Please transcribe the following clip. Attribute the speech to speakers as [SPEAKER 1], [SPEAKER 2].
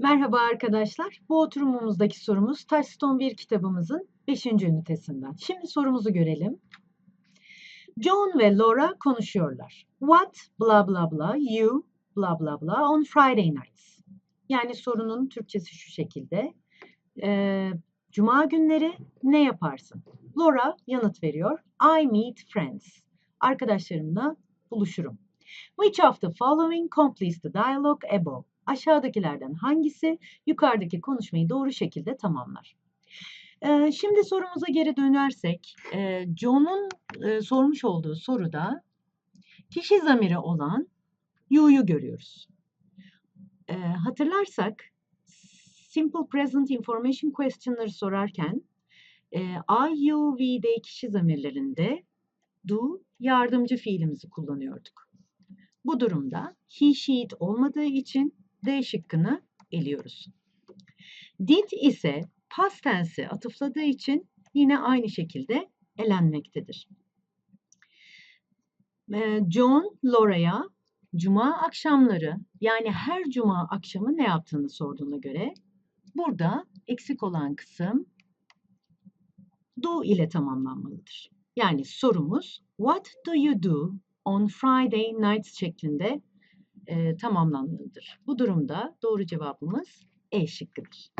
[SPEAKER 1] Merhaba arkadaşlar. Bu oturumumuzdaki sorumuz Touchstone 1 kitabımızın 5. ünitesinden. Şimdi sorumuzu görelim. John ve Laura konuşuyorlar. What blah blah blah you blah blah blah on Friday nights. Yani sorunun Türkçesi şu şekilde. Ee, Cuma günleri ne yaparsın? Laura yanıt veriyor. I meet friends. Arkadaşlarımla buluşurum. Which of the following completes the dialogue above? Aşağıdakilerden hangisi yukarıdaki konuşmayı doğru şekilde tamamlar? Ee, şimdi sorumuza geri dönersek, e, John'un e, sormuş olduğu soruda kişi zamiri olan you'yu görüyoruz. E, hatırlarsak Simple Present Information Question'ları sorarken e, I, you, we'de kişi zamirlerinde do yardımcı fiilimizi kullanıyorduk. Bu durumda he, she, it olmadığı için D şıkkını eliyoruz. Did ise past tense'e atıfladığı için yine aynı şekilde elenmektedir. Ee, John Laura'ya cuma akşamları yani her cuma akşamı ne yaptığını sorduğuna göre burada eksik olan kısım do ile tamamlanmalıdır. Yani sorumuz what do you do on Friday nights şeklinde e, tamamlanmalıdır. Bu durumda doğru cevabımız E şıkkıdır.